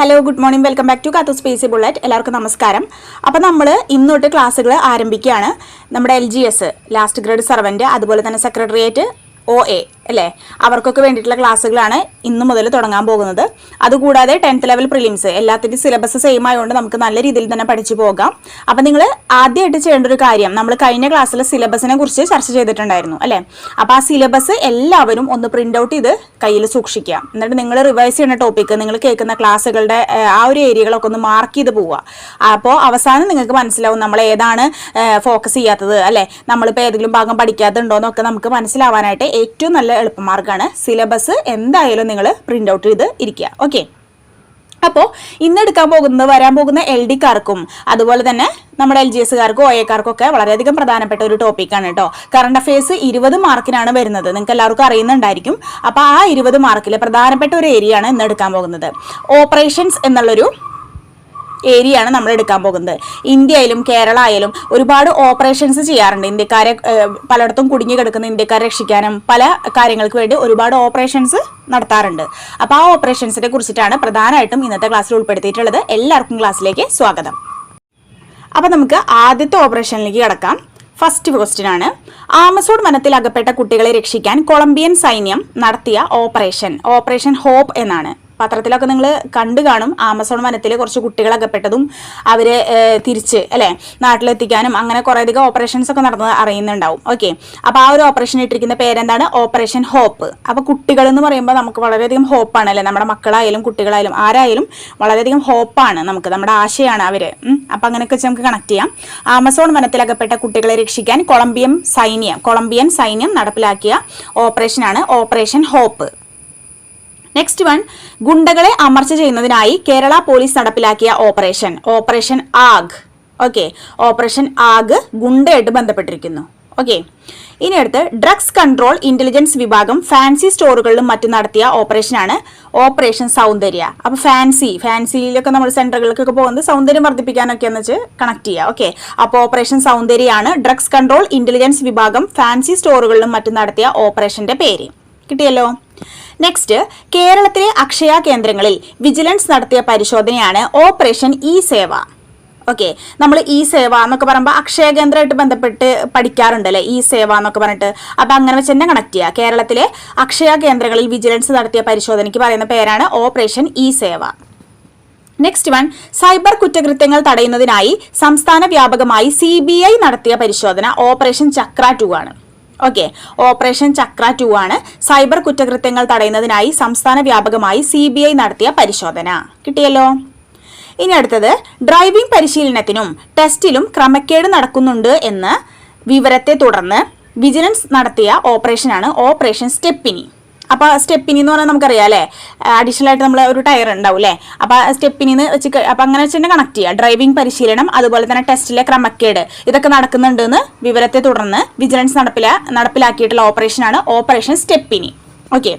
Hello good morning welcome back to കാത്തു സ്പേസി bullet എല്ലാവർക്കും നമസ്കാരം. അപ്പോൾ നമ്മൾ ഇന്ന് തൊട്ട് ക്ലാസ്സുകൾ ആരംഭിക്കുകയാണ്. നമ്മുടെ L G S last grade servant അതുപോലെ തന്നെ സെക്രട്ടേറിയറ്റ് ഒ എ അല്ലേ? അവർക്കൊക്കെ വേണ്ടിയിട്ടുള്ള ക്ലാസ്സുകളാണ് ഇന്ന് മുതൽ തുടങ്ങാൻ പോകുന്നത്. അതുകൂടാതെ ടെൻത്ത് ലെവൽ പ്രിലിംസ് എല്ലാത്തിന്റെയും സിലബസ് സെയിം ആയതുകൊണ്ട് നമുക്ക് നല്ല രീതിയിൽ തന്നെ പഠിച്ചു പോകാം. അപ്പം നിങ്ങൾ ആദ്യമായിട്ട് ചെയ്യേണ്ട ഒരു കാര്യം നമ്മൾ കഴിഞ്ഞ ക്ലാസ്സിലെ സിലബസിനെ കുറിച്ച് ചർച്ച ചെയ്തിട്ടുണ്ടായിരുന്നു അല്ലേ? അപ്പോൾ ആ സിലബസ് എല്ലാവരും ഒന്ന് പ്രിന്റ് ഔട്ട് ചെയ്ത് കയ്യിൽ സൂക്ഷിക്കുക. എന്നിട്ട് നിങ്ങൾ റിവൈസ് ചെയ്യുന്ന ടോപ്പിക്ക് നിങ്ങൾ കേൾക്കുന്ന ക്ലാസ്സുകളുടെ ആ ഒരു ഏരിയകളൊക്കെ ഒന്ന് മാർക്ക് ചെയ്ത് പോവുക. അപ്പോൾ അവസാനം നിങ്ങൾക്ക് മനസ്സിലാവും നമ്മൾ ഏതാണ് ഫോക്കസ് ചെയ്യാത്തത് അല്ലേ? നമ്മളിപ്പോൾ ഏതെങ്കിലും ഭാഗം പഠിക്കാത്തുണ്ടോ എന്നൊക്കെ നമുക്ക് മനസ്സിലാവാനായിട്ട് ഏറ്റവും നല്ല എളുപ്പമാർഗമാണ് സിലബസ് എന്തായാലും നിങ്ങൾ പ്രിന്റ് ഔട്ട് ചെയ്ത് ഇരിക്കുക. ഓക്കെ അപ്പോൾ ഇന്ന് എടുക്കാൻ പോകുന്നത് വരാൻ പോകുന്ന എൽ ഡിക്കാർക്കും അതുപോലെ തന്നെ നമ്മുടെ എൽ ജി എസുകാർക്കും ഒ എക്കാർക്കും ഒക്കെ വളരെയധികം പ്രധാനപ്പെട്ട ഒരു ടോപ്പിക്കാണ് കേട്ടോ കറണ്ട് അഫയേഴ്സ് ഇരുപത് മാർക്കിനാണ് വരുന്നത്. നിങ്ങൾക്ക് എല്ലാവർക്കും അറിയുന്നുണ്ടായിരിക്കും. അപ്പോൾ ആ ഇരുപത് മാർക്കിൽ പ്രധാനപ്പെട്ട ഒരു ഏരിയയാണ് ഇന്ന് എടുക്കാൻ പോകുന്നത്. ഓപ്പറേഷൻസ് എന്നുള്ളൊരു ഏരിയ ആണ് നമ്മൾ എടുക്കാൻ പോകുന്നത്. ഇന്ത്യയിലും കേരള ആയാലും ഒരുപാട് ഓപ്പറേഷൻസ് ചെയ്യാറുണ്ട്. ഇന്ത്യക്കാരെ പലയിടത്തും കുടുങ്ങി കിടക്കുന്ന ഇന്ത്യക്കാരെ രക്ഷിക്കാനും പല കാര്യങ്ങൾക്ക് വേണ്ടി ഒരുപാട് ഓപ്പറേഷൻസ് നടത്താറുണ്ട്. അപ്പോൾ ആ ഓപ്പറേഷൻസിനെ കുറിച്ചിട്ടാണ് പ്രധാനമായിട്ടും ഇന്നത്തെ ക്ലാസ്സിൽ ഉൾപ്പെടുത്തിയിട്ടുള്ളത്. എല്ലാവർക്കും ക്ലാസ്സിലേക്ക് സ്വാഗതം. അപ്പോൾ നമുക്ക് ആദ്യത്തെ ഓപ്പറേഷനിലേക്ക് കിടക്കാം. ഫസ്റ്റ് ക്വസ്റ്റ്യൻ ആണ്. ആമസോൺ വനത്തിൽ അകപ്പെട്ട കുട്ടികളെ രക്ഷിക്കാൻ കൊളംബിയൻ സൈന്യം നടത്തിയ ഓപ്പറേഷൻ ഓപ്പറേഷൻ ഹോപ്പ് എന്നാണ്. പത്രത്തിലൊക്കെ നിങ്ങൾ കണ്ടു കാണും. ആമസോൺ വനത്തിൽ കുറച്ച് കുട്ടികൾ അവരെ തിരിച്ച് അല്ലേ? നാട്ടിലെത്തിക്കാനും അങ്ങനെ കുറേയധികം ഓപ്പറേഷൻസ് ഒക്കെ നടന്നത് അറിയുന്നുണ്ടാവും. ഓക്കെ അപ്പോൾ ആ ഒരു ഓപ്പറേഷൻ ഇട്ടിരിക്കുന്ന പേരെന്താണ്? ഓപ്പറേഷൻ ഹോപ്പ് അപ്പോൾ കുട്ടികൾ എന്ന് പറയുമ്പോൾ നമുക്ക് വളരെയധികം ഹോപ്പാണ് അല്ലേ നമ്മുടെ മക്കളായാലും കുട്ടികളായാലും ആരായാലും വളരെയധികം ഹോപ്പാണ് നമുക്ക്. നമ്മുടെ ആശയാണ് അവർ അപ്പം അങ്ങനെയൊക്കെ വെച്ച് നമുക്ക് കണക്ട് ചെയ്യാം. ആമസോൺ വനത്തിലകപ്പെട്ട കുട്ടികളെ രക്ഷിക്കാൻ കൊളംബിയൻ സൈന്യം കൊളംബിയൻ സൈന്യം നടപ്പിലാക്കിയ ഓപ്പറേഷനാണ് ഓപ്പറേഷൻ ഹോപ്പ് നെക്സ്റ്റ് വൺ ഗുണ്ടകളെ അമർച്ച ചെയ്യുന്നതിനായി കേരള പോലീസ് നടപ്പിലാക്കിയ operation. Operation Aag. Okay operation Aag ഗുണ്ടയായിട്ട് ബന്ധപ്പെട്ടിരിക്കുന്നു. ഓക്കെ ഇനി അടുത്ത് ഡ്രഗ്സ് കൺട്രോൾ ഇന്റലിജൻസ് വിഭാഗം ഫാൻസി സ്റ്റോറുകളിലും മറ്റും നടത്തിയ ഓപ്പറേഷനാണ് ഓപ്പറേഷൻ സൗന്ദര്യ. അപ്പോൾ ഫാൻസി ഫാൻസിയിലൊക്കെ നമ്മൾ സെന്ററുകളിലേക്കൊക്കെ പോകുന്നത് സൗന്ദര്യം വർദ്ധിപ്പിക്കാനൊക്കെ എന്ന് വെച്ച് കണക്ട് ചെയ്യുക ഓക്കെ അപ്പോൾ ഓപ്പറേഷൻ സൗന്ദര്യയാണ് ഡ്രഗ്സ് കൺട്രോൾ ഇന്റലിജൻസ് വിഭാഗം ഫാൻസി സ്റ്റോറുകളിലും മറ്റും നടത്തിയ ഓപ്പറേഷന്റെ പേര്. കിട്ടിയല്ലോ? നെക്സ്റ്റ് കേരളത്തിലെ അക്ഷയ കേന്ദ്രങ്ങളിൽ വിജിലൻസ് നടത്തിയ പരിശോധനയാണ് ഓപ്പറേഷൻ ഇ സേവ ഓക്കെ നമ്മൾ ഈ സേവ എന്നൊക്കെ പറയുമ്പോൾ അക്ഷയ കേന്ദ്രമായിട്ട് ബന്ധപ്പെട്ട് പഠിക്കാറുണ്ടല്ലേ? ഈ സേവ എന്നൊക്കെ പറഞ്ഞിട്ട്. അപ്പം അങ്ങനെ വെച്ച് തന്നെ കണക്ട് ചെയ്യുക കേരളത്തിലെ അക്ഷയ കേന്ദ്രങ്ങളിൽ വിജിലൻസ് നടത്തിയ പരിശോധനയ്ക്ക് പറയുന്ന പേരാണ് operation E Seva next one cyber കുറ്റകൃത്യങ്ങൾ തടയുന്നതിനായി സംസ്ഥാന വ്യാപകമായി സി നടത്തിയ പരിശോധന ഓപ്പറേഷൻ ചക്ര ടു ആണ്. ഓക്കെ ഓപ്പറേഷൻ ചക്ര ടു ആണ്. സൈബർ കുറ്റകൃത്യങ്ങൾ തടയുന്നതിനായി സംസ്ഥാന വ്യാപകമായി സി നടത്തിയ പരിശോധന. കിട്ടിയല്ലോ? ഇനി അടുത്തത് ഡ്രൈവിംഗ് പരിശീലനത്തിനും ടെസ്റ്റിലും ക്രമക്കേട് നടക്കുന്നുണ്ട് എന്ന് വിവരത്തെ തുടർന്ന് വിജിലൻസ് നടത്തിയ ഓപ്പറേഷനാണ് ഓപ്പറേഷൻ സ്റ്റെപ്പിനി അപ്പോൾ സ്റ്റെപ്പിനി എന്ന് പറഞ്ഞാൽ നമുക്കറിയാം അല്ലേ? അഡീഷണൽ ആയിട്ട് നമ്മൾ ഒരു ടയർ ഉണ്ടാവും അല്ലേ? അപ്പോൾ സ്റ്റെപ്പിനിന്ന് വെച്ച് അപ്പോൾ അങ്ങനെ വെച്ച് തന്നെ കണക്ട് ചെയ്യുക ഡ്രൈവിംഗ് പരിശീലനം അതുപോലെ തന്നെ ടെസ്റ്റിലെ ക്രമക്കേട്. ഇതൊക്കെ നടക്കുന്നുണ്ടെന്ന് വിവരത്തെ തുടർന്ന് വിജിലൻസ് നടപ്പില നടപ്പിലാക്കിയിട്ടുള്ള ഓപ്പറേഷനാണ് ഓപ്പറേഷൻ സ്റ്റെപ്പിനി ഓക്കെ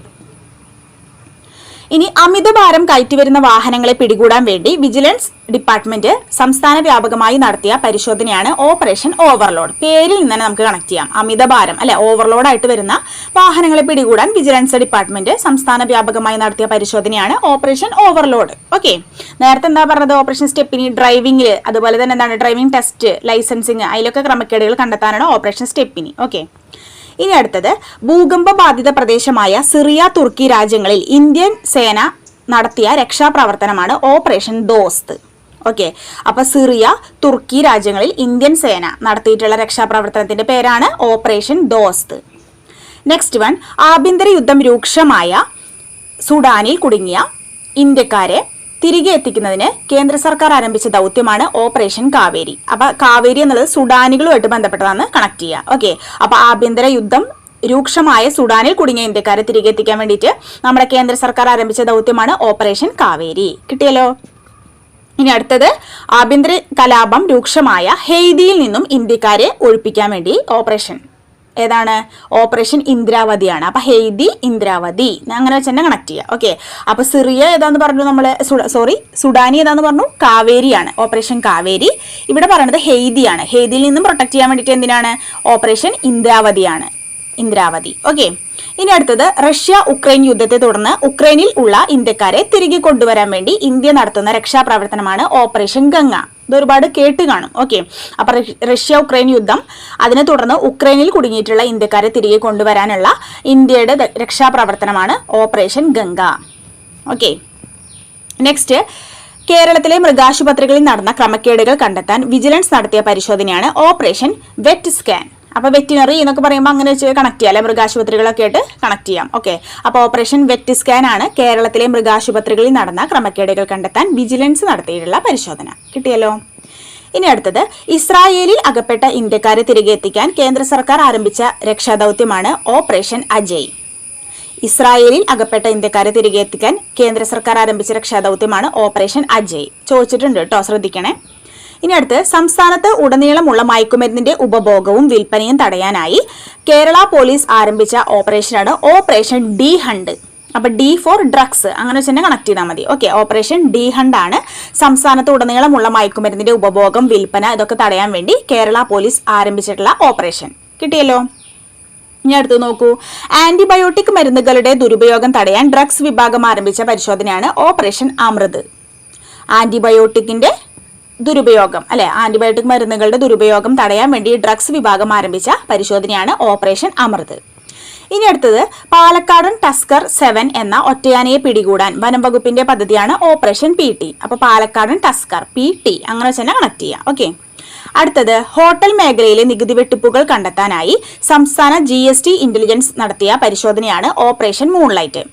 ഇനി അമിതഭാരം കയറ്റിവരുന്ന വാഹനങ്ങളെ പിടികൂടാൻ വേണ്ടി വിജിലൻസ് ഡിപ്പാർട്ട്മെന്റ് സംസ്ഥാന വ്യാപകമായി നടത്തിയ പരിശോധനയാണ് ഓപ്പറേഷൻ ഓവർലോഡ്. പേരിൽ നിന്ന് തന്നെ നമുക്ക് കണക്ട് ചെയ്യാം. അമിതഭാരം അല്ലെ ഓവർലോഡ് ആയിട്ട് വരുന്ന വാഹനങ്ങളെ പിടികൂടാൻ വിജിലൻസ് ഡിപ്പാർട്ട്മെന്റ് സംസ്ഥാന വ്യാപകമായി നടത്തിയ പരിശോധനയാണ് ഓപ്പറേഷൻ ഓവർലോഡ്. ഓക്കെ. നേരത്തെ എന്താ പറഞ്ഞത്? ഓപ്പറേഷൻ സ്റ്റെപ്പിനി ഡ്രൈവിംഗിൽ അതുപോലെ തന്നെ എന്താണ്? ഡ്രൈവിംഗ് ടെസ്റ്റ് ലൈസൻസിങ് അതിലൊക്കെ ക്രമക്കേടുകൾ കണ്ടെത്താനാണ് ഓപ്പറേഷൻ സ്റ്റെപ്പിനി. ഓക്കെ. ഇനി അടുത്തത് ഭൂകമ്പ ബാധിത പ്രദേശമായ സിറിയ തുർക്കി രാജ്യങ്ങളിൽ ഇന്ത്യൻ സേന നടത്തിയ രക്ഷാപ്രവർത്തനമാണ് ഓപ്പറേഷൻ ദോസ്ത്. ഓക്കെ അപ്പൊ സിറിയ തുർക്കി രാജ്യങ്ങളിൽ ഇന്ത്യൻ സേന നടത്തിയിട്ടുള്ള രക്ഷാപ്രവർത്തനത്തിന്റെ പേരാണ് ഓപ്പറേഷൻ ദോസ്ത്. നെക്സ്റ്റ് വൺ ആഭ്യന്തര യുദ്ധം രൂക്ഷമായ സുഡാനിൽ കുടുങ്ങിയ ഇന്ത്യക്കാരെ തിരികെ എത്തിക്കുന്നതിന് കേന്ദ്ര സർക്കാർ ആരംഭിച്ച ദൗത്യമാണ് ഓപ്പറേഷൻ കാവേരി. അപ്പൊ കാവേരി എന്നുള്ളത് സുഡാനികളുമായിട്ട് ബന്ധപ്പെട്ടതാണ് കണക്ട് ചെയ്യുക ഓക്കെ അപ്പൊ ആഭ്യന്തര യുദ്ധം രൂക്ഷമായ സുഡാനിൽ കുടുങ്ങിയ ഇന്ത്യക്കാരെ തിരികെ എത്തിക്കാൻ വേണ്ടിയിട്ട് നമ്മുടെ കേന്ദ്ര സർക്കാർ ആരംഭിച്ച ദൗത്യമാണ് ഓപ്പറേഷൻ കാവേരി. കിട്ടിയല്ലോ? ഇനി അടുത്തത് ആഭ്യന്തര കലാപം രൂക്ഷമായ ഹെയ്തിയിൽ നിന്നും ഇന്ത്യക്കാരെ ഒഴിപ്പിക്കാൻ വേണ്ടി ഓപ്പറേഷൻ. ഏതാണ്? ഓപ്പറേഷൻ ഇന്ദ്രാവതിയാണ്. അപ്പൊ ഹെയ്തി ഇന്ദ്രാവതി. അങ്ങനെ വെച്ച് തന്നെ കണക്ട് ചെയ്യുക ഓക്കെ അപ്പൊ സിറിയ ഏതാന്ന് പറഞ്ഞു നമ്മൾ സോറി സുഡാനി ഏതാന്ന് പറഞ്ഞു? കാവേരിയാണ്. ഓപ്പറേഷൻ കാവേരി. ഇവിടെ പറയുന്നത് ഹെയ്തിയാണ്. ഹെയ്തിയിൽ നിന്നും പ്രൊട്ടക്ട് ചെയ്യാൻ വേണ്ടിയിട്ട് എന്തിനാണ്? ഓപ്പറേഷൻ ഇന്ദ്രാവതിയാണ്. ഇന്ദ്രാവതി. ഓക്കെ ഇനി അടുത്തത് റഷ്യ ഉക്രൈൻ യുദ്ധത്തെ തുടർന്ന് ഉക്രൈനിൽ ഉള്ള ഇന്ത്യക്കാരെ തിരികെ കൊണ്ടുവരാൻ വേണ്ടി ഇന്ത്യ നടത്തുന്ന രക്ഷാപ്രവർത്തനമാണ് ഓപ്പറേഷൻ ഗംഗ. ഇത് ഒരുപാട് കേട്ട് കാണും. ഓക്കെ അപ്പൊ റഷ്യ ഉക്രൈൻ യുദ്ധം അതിനെ തുടർന്ന് ഉക്രൈനിൽ കുടുങ്ങിയിട്ടുള്ള ഇന്ത്യക്കാരെ തിരികെ കൊണ്ടുവരാനുള്ള ഇന്ത്യയുടെ രക്ഷാപ്രവർത്തനമാണ് ഓപ്പറേഷൻ ഗംഗ. ഓക്കെ നെക്സ്റ്റ് കേരളത്തിലെ മൃഗാശുപത്രികളിൽ നടന്ന ക്രമക്കേടുകൾ കണ്ടെത്താൻ വിജിലൻസ് നടത്തിയ പരിശോധനയാണ് ഓപ്പറേഷൻ വെറ്റ് സ്കാൻ. അപ്പൊ വെറ്റിനറി എന്നൊക്കെ പറയുമ്പോൾ അങ്ങനെ വെച്ച് കണക്ട് ചെയ്യാം അല്ലെ? മൃഗാശുപത്രികളൊക്കെ ആയിട്ട് കണക്ട് ചെയ്യാം. ഓക്കെ അപ്പൊ ഓപ്പറേഷൻ വെറ്റ് സ്കാൻ ആണ്. കേരളത്തിലെ മൃഗാശുപത്രികളിൽ നടന്ന ക്രമക്കേടുകൾ കണ്ടെത്താൻ വിജിലൻസ് നടത്തിയിട്ടുള്ള പരിശോധന. കിട്ടിയല്ലോ? ഇനി അടുത്തത് ഇസ്രായേലിൽ അകപ്പെട്ട ഇന്ത്യക്കാരെ തിരികെ എത്തിക്കാൻ കേന്ദ്ര സർക്കാർ ആരംഭിച്ച രക്ഷാദൗത്യമാണ് ഓപ്പറേഷൻ അജയ് ഇസ്രായേലിൽ അകപ്പെട്ട ഇന്ത്യക്കാരെ തിരികെ എത്തിക്കാൻ കേന്ദ്ര സർക്കാർ ആരംഭിച്ച രക്ഷാദൗത്യമാണ് ഓപ്പറേഷൻ അജയ് ചോദിച്ചിട്ടുണ്ട് കേട്ടോ ശ്രദ്ധിക്കണേ. ഇനി അടുത്ത് സംസ്ഥാനത്ത് ഉടനീളമുള്ള മയക്കുമരുന്നിന്റെ ഉപഭോഗവും വിൽപ്പനയും തടയാനായി കേരള പോലീസ് ആരംഭിച്ച ഓപ്പറേഷനാണ് ഓപ്പറേഷൻ ഡി ഹണ്ട്. അപ്പൊ ഡി ഫോർ ഡ്രഗ്സ്. അങ്ങനെ വെച്ച് തന്നെ കണക്ട് ചെയ്താൽ മതി. ഓക്കെ ഓപ്പറേഷൻ ഡി ഹണ്ട് ആണ് സംസ്ഥാനത്ത് ഉടനീളമുള്ള മയക്കുമരുന്നിന്റെ ഉപഭോഗം വിൽപ്പന ഇതൊക്കെ തടയാൻ വേണ്ടി കേരള പോലീസ് ആരംഭിച്ചിട്ടുള്ള ഓപ്പറേഷൻ. കിട്ടിയല്ലോ? ഇനി അടുത്ത് നോക്കൂ. ആന്റിബയോട്ടിക് മരുന്നുകളുടെ ദുരുപയോഗം തടയാൻ ഡ്രഗ്സ് വിഭാഗം ആരംഭിച്ച പരിശോധനയാണ് ഓപ്പറേഷൻ അമൃത്. ആന്റിബയോട്ടിക്കിന്റെ ദുരുപയോഗം അല്ലെ? ആന്റിബയോട്ടിക് മരുന്നുകളുടെ ദുരുപയോഗം തടയാൻ വേണ്ടി ഡ്രഗ്സ് വിഭാഗം ആരംഭിച്ച പരിശോധനയാണ് ഓപ്പറേഷൻ അമൃത്. ഇനി അടുത്തത് പാലക്കാടൻ ടസ്കർ സെവൻ എന്ന ഒറ്റയാനയെ പിടികൂടാൻ വനം വകുപ്പിന്റെ പദ്ധതിയാണ് ഓപ്പറേഷൻ പി ടി. അപ്പൊ പാലക്കാടൻ ടസ്കർ പി ടി അങ്ങനെ വെച്ച് തന്നെ കണക്ട് ചെയ്യാം. ഓക്കെ. അടുത്തത് ഹോട്ടൽ മേഖലയിലെ നികുതി വെട്ടിപ്പുകൾ കണ്ടെത്താനായി സംസ്ഥാന ജി ഇന്റലിജൻസ് നടത്തിയ പരിശോധനയാണ് ഓപ്പറേഷൻ മൂൺലൈറ്റ്.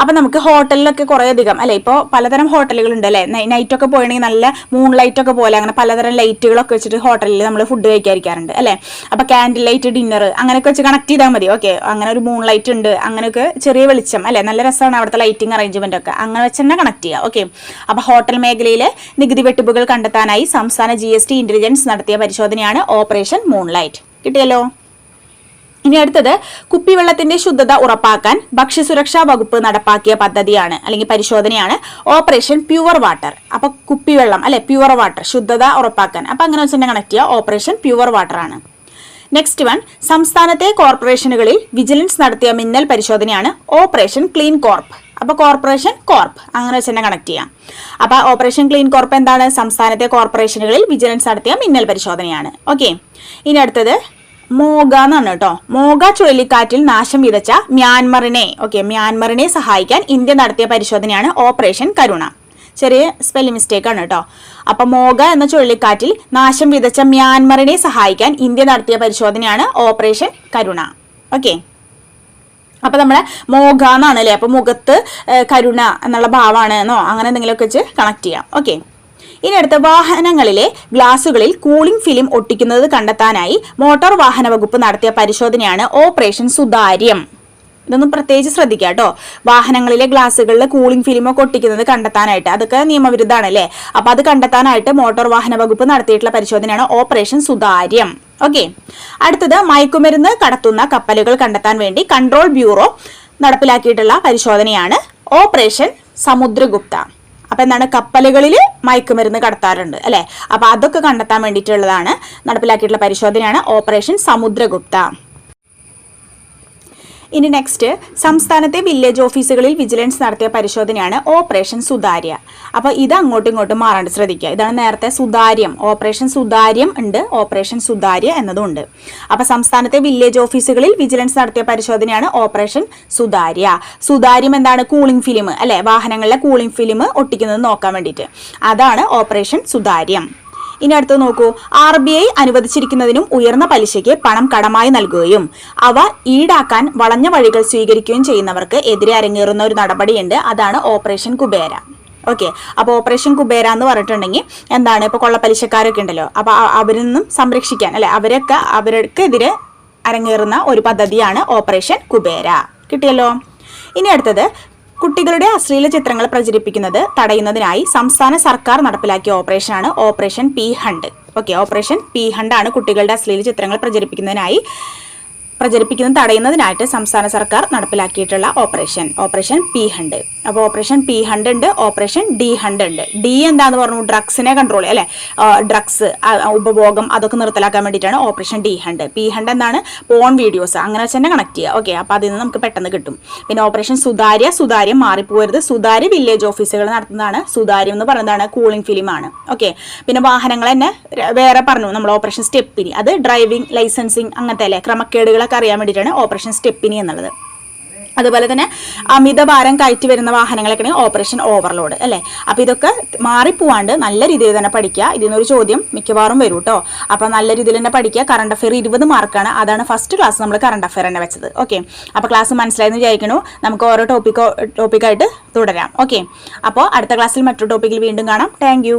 അപ്പൊ നമുക്ക് ഹോട്ടലിലൊക്കെ കുറേയധികം അല്ലെ? ഇപ്പോൾ പലതരം ഹോട്ടലുകളുണ്ട് അല്ലേ? അല്ലെ നൈറ്റ് ഒക്കെ പോയണമെങ്കിൽ നല്ല മൂൺ ലൈറ്റ് ഒക്കെ പോലെ അങ്ങനെ പലതരം ലൈറ്റുകളൊക്കെ വെച്ചിട്ട് ഹോട്ടലിൽ നമ്മൾ ഫുഡ് കഴിക്കാതിരിക്കാറുണ്ട് അല്ലേ? അപ്പോൾ കാൻഡിൽ ലൈറ്റ് ഡിന്നർ അങ്ങനെയൊക്കെ വെച്ച് കണക്ട് ചെയ്താൽ മതി ഓക്കെ അങ്ങനെ ഒരു മൂൺ ലൈറ്റ് ഉണ്ട് അങ്ങനെയൊക്കെ ചെറിയ വെളിച്ചം അല്ലേ? നല്ല രസമാണ് അവിടുത്തെ ലൈറ്റിംഗ് അറേഞ്ച്മെന്റ് ഒക്കെ. അങ്ങനെ വെച്ച് തന്നെ കണക്ട് ചെയ്യുക ഓക്കെ അപ്പോൾ ഹോട്ടൽ മേഖലയിലെ നികുതി വെട്ടിപ്പുകൾ കണ്ടെത്താനായി സംസ്ഥാന ജി എസ് ടി ഇന്റലിജൻസ് നടത്തിയ പരിശോധനയാണ് ഓപ്പറേഷൻ മൂൺ ലൈറ്റ് കിട്ടിയല്ലോ? ഇനി അടുത്തത് കുപ്പിവെള്ളത്തിന്റെ ശുദ്ധത ഉറപ്പാക്കാൻ ഭക്ഷ്യസുരക്ഷാ വകുപ്പ് നടപ്പാക്കിയ പദ്ധതിയാണ് അല്ലെങ്കിൽ പരിശോധനയാണ് ഓപ്പറേഷൻ പ്യുവർ വാട്ടർ. അപ്പൊ കുപ്പിവെള്ളം അല്ലെ പ്യുവർ വാട്ടർ ശുദ്ധത ഉറപ്പാക്കാൻ. അപ്പൊ അങ്ങനെ വെച്ചിട്ട് കണക്ട് ചെയ്യുക ഓപ്പറേഷൻ പ്യുവർ വാട്ടർ ആണ്. നെക്സ്റ്റ് വൺ സംസ്ഥാനത്തെ കോർപ്പറേഷനുകളിൽ വിജിലൻസ് നടത്തിയ മിന്നൽ പരിശോധനയാണ് ഓപ്പറേഷൻ ക്ലീൻ കോർപ്പ്. അപ്പൊ കോർപ്പറേഷൻ കോർപ്പ് അങ്ങനെ വെച്ച് തന്നെ കണക്ട് ചെയ്യാം. അപ്പൊ ഓപ്പറേഷൻ ക്ലീൻ കോർപ്പ് എന്താണ്? സംസ്ഥാനത്തെ കോർപ്പറേഷനുകളിൽ വിജിലൻസ് നടത്തിയ മിന്നൽ പരിശോധനയാണ്. ഓക്കെ. ഇനി അടുത്തത് മോഗ എന്നാണ് കേട്ടോ. മോഗ ചുഴലിക്കാറ്റിൽ നാശം വിതച്ച മ്യാൻമറിനെ ഓക്കെ മ്യാൻമറിനെ സഹായിക്കാൻ ഇന്ത്യ നടത്തിയ പരിശോധനയാണ് ഓപ്പറേഷൻ കരുണ. ചെറിയ സ്പെല്ലിംഗ് മിസ്റ്റേക്ക് ആണ് കേട്ടോ. അപ്പൊ മോഗ എന്ന ചുഴലിക്കാറ്റിൽ നാശം വിതച്ച മ്യാൻമറിനെ സഹായിക്കാൻ ഇന്ത്യ നടത്തിയ പരിശോധനയാണ് ഓപ്പറേഷൻ കരുണ. ഓക്കെ അപ്പൊ നമ്മളെ മോഗ എന്നാണ് അല്ലേ? അപ്പൊ മുഖത്ത് കരുണ എന്നുള്ള ഭാവമാണ് എന്നോ അങ്ങനെ എന്തെങ്കിലുമൊക്കെ വെച്ച് കണക്ട് ചെയ്യാം. ഓക്കെ ഇനി അടുത്ത വാഹനങ്ങളിലെ ഗ്ലാസുകളിൽ കൂളിംഗ് ഫിലിം ഒട്ടിക്കുന്നത് കണ്ടെത്താനായി മോട്ടോർ വാഹന വകുപ്പ് നടത്തിയ പരിശോധനയാണ് ഓപ്പറേഷൻ സുതാര്യം. ഇതൊന്നും പ്രത്യേകിച്ച് ശ്രദ്ധിക്കുക കേട്ടോ. വാഹനങ്ങളിലെ ഗ്ലാസുകളിൽ കൂളിംഗ് ഫിലിം ഒക്കെ ഒട്ടിക്കുന്നത് കണ്ടെത്താനായിട്ട്. അതൊക്കെ നിയമവിരുദ്ധമാണ് അല്ലേ അപ്പൊ അത് കണ്ടെത്താനായിട്ട് മോട്ടോർ വാഹന വകുപ്പ് നടത്തിയിട്ടുള്ള പരിശോധനയാണ് ഓപ്പറേഷൻ സുതാര്യം. ഓക്കെ. അടുത്തത് മയക്കുമരുന്ന് കടത്തുന്ന കപ്പലുകൾ കണ്ടെത്താൻ വേണ്ടി കൺട്രോൾ ബ്യൂറോ നടപ്പിലാക്കിയിട്ടുള്ള പരിശോധനയാണ് ഓപ്പറേഷൻ സമുദ്രഗുപ്ത. അപ്പൊ എന്താണ് കപ്പലുകളിൽ മയക്കുമരുന്ന് കടത്താറുണ്ട് അല്ലേ? അപ്പോൾ അതൊക്കെ കണ്ടെത്താൻ വേണ്ടിയിട്ടുള്ളതാണ് നടപ്പിലാക്കിയിട്ടുള്ള പരിശോധനയാണ് ഓപ്പറേഷൻ സമുദ്രഗുപ്ത. ഇനി നെക്സ്റ്റ് സംസ്ഥാനത്തെ വില്ലേജ് ഓഫീസുകളിൽ വിജിലൻസ് നടത്തിയ പരിശോധനയാണ് ഓപ്പറേഷൻ സുതാര്യ. അപ്പോൾ ഇത് അങ്ങോട്ടും ഇങ്ങോട്ടും മാറാണ്ട് ശ്രദ്ധിക്കുക. ഇതാണ് നേരത്തെ സുതാര്യം. ഓപ്പറേഷൻ സുതാര്യം ഉണ്ട് ഓപ്പറേഷൻ സുതാര്യ എന്നതുണ്ട്. അപ്പോൾ സംസ്ഥാനത്തെ വില്ലേജ് ഓഫീസുകളിൽ വിജിലൻസ് നടത്തിയ പരിശോധനയാണ് ഓപ്പറേഷൻ സുതാര്യ. സുതാര്യം എന്താണ്? കൂളിംഗ് ഫിലിം അല്ലെ? വാഹനങ്ങളിലെ കൂളിംഗ് ഫിലിം ഒട്ടിക്കുന്നത് നോക്കാൻ വേണ്ടിയിട്ട്. അതാണ് ഓപ്പറേഷൻ സുതാര്യം. ഇനി അടുത്ത് നോക്കൂ. ആർ ബി ഐ അനുവദിച്ചിരിക്കുന്നതിനും ഉയർന്ന പലിശയ്ക്ക് പണം കടമായി നൽകുകയും അവ ഈടാക്കാൻ വളഞ്ഞ വഴികൾ സ്വീകരിക്കുകയും ചെയ്യുന്നവർക്ക് എതിരെ അരങ്ങേറുന്ന ഒരു നടപടിയുണ്ട്. അതാണ് ഓപ്പറേഷൻ കുബേര. ഓക്കെ അപ്പോൾ ഓപ്പറേഷൻ കുബേര എന്ന് പറഞ്ഞിട്ടുണ്ടെങ്കിൽ എന്താണ്? ഇപ്പോൾ കൊള്ളപ്പലിശക്കാരൊക്കെ ഉണ്ടല്ലോ. അപ്പോൾ അവരിൽ നിന്നും സംരക്ഷിക്കാൻ അല്ലെ? അവരൊക്കെ അവർക്കെതിരെ അരങ്ങേറുന്ന ഒരു പദ്ധതിയാണ് ഓപ്പറേഷൻ കുബേര. കിട്ടിയല്ലോ? ഇനി അടുത്തത് കുട്ടികളുടെ അശ്ലീല ചിത്രങ്ങൾ പ്രചരിപ്പിക്കുന്നത് തടയുന്നതിനായി സംസ്ഥാന സർക്കാർ നടപ്പിലാക്കിയ ഓപ്പറേഷനാണ് operation P hunt. Okay operation P hunt ആണ് കുട്ടികളുടെ അശ്ലീല ചിത്രങ്ങൾ പ്രചരിപ്പിക്കുന്നതിനായി പ്രചരിപ്പിക്കുന്നത് തടയുന്നതിനായിട്ട് സംസ്ഥാന സർക്കാർ നടപ്പിലാക്കിയിട്ടുള്ള ഓപ്പറേഷൻ ഓപ്പറേഷൻ പി ഹണ്ട്. അപ്പോൾ ഓപ്പറേഷൻ പി ഹണ്ട് ഉണ്ട് ഓപ്പറേഷൻ ഡി ഹണ്ട് ഉണ്ട്. ഡി എന്താന്ന് പറഞ്ഞു? ഡ്രഗ്സിനെ കൺട്രോൾ അല്ലെ? ഡ്രഗ്സ് ഉപഭോഗം അതൊക്കെ നിർത്തലാക്കാൻ വേണ്ടിയിട്ടാണ് operation D hunt P hunt എന്താണ് പോൺ വീഡിയോസ് അങ്ങനെ വെച്ച് തന്നെ കണക്ട് ചെയ്യുക. ഓക്കെ അപ്പോൾ അതിൽ നിന്ന് നമുക്ക് പെട്ടെന്ന് കിട്ടും. പിന്നെ ഓപ്പറേഷൻ സുതാര്യ. സുതാര്യം മാറിപ്പോകരുത് സുതാര്യ വില്ലേജ് ഓഫീസുകൾ നടത്തുന്നതാണ്. സുതാര്യം എന്ന് പറയുന്നതാണ് കൂളിംഗ് ഫിലിം ആണ്. ഓക്കെ പിന്നെ വാഹനങ്ങൾ തന്നെ വേറെ പറഞ്ഞു. നമ്മൾ ഓപ്പറേഷൻ സ്റ്റെപ്പിനി അത് ഡ്രൈവിംഗ് ലൈസൻസിങ് അങ്ങനത്തെ അല്ലേ? ക്രമക്കേടുകളൊക്കെ അറിയാൻ വേണ്ടിയിട്ടാണ് ഓപ്പറേഷൻ സ്റ്റെപ്പിനി എന്നുള്ളത്. അതുപോലെ തന്നെ അമിതഭാരം കയറ്റി വരുന്ന വാഹനങ്ങളൊക്കെ ഓപ്പറേഷൻ ഓവർലോഡ് അല്ലേ? അപ്പോൾ ഇതൊക്കെ മാറിപ്പോവാണ്ട് നല്ല രീതിയിൽ തന്നെ പഠിക്കുക. ഇതിൽ നിന്നൊരു ചോദ്യം മിക്കവാറും വരും കേട്ടോ അപ്പോൾ നല്ല രീതിയിൽ തന്നെ പഠിക്കുക. കറണ്ട് അഫെയർ ഇരുപത് മാർക്കാണ് അതാണ് ഫസ്റ്റ് ക്ലാസ് നമ്മൾ കറണ്ട് അഫെയർ തന്നെ വെച്ചത്. ഓക്കെ അപ്പോൾ ക്ലാസ് മനസ്സിലായെന്ന് വിചാരിക്കണു. നമുക്ക് ഓരോ ടോപ്പിക്കോ ടോപ്പിക്കായിട്ട് തുടരാം. ഓക്കെ അപ്പോൾ അടുത്ത ക്ലാസ്സിൽ മറ്റൊരു ടോപ്പിക്കിൽ വീണ്ടും കാണാം. താങ്ക്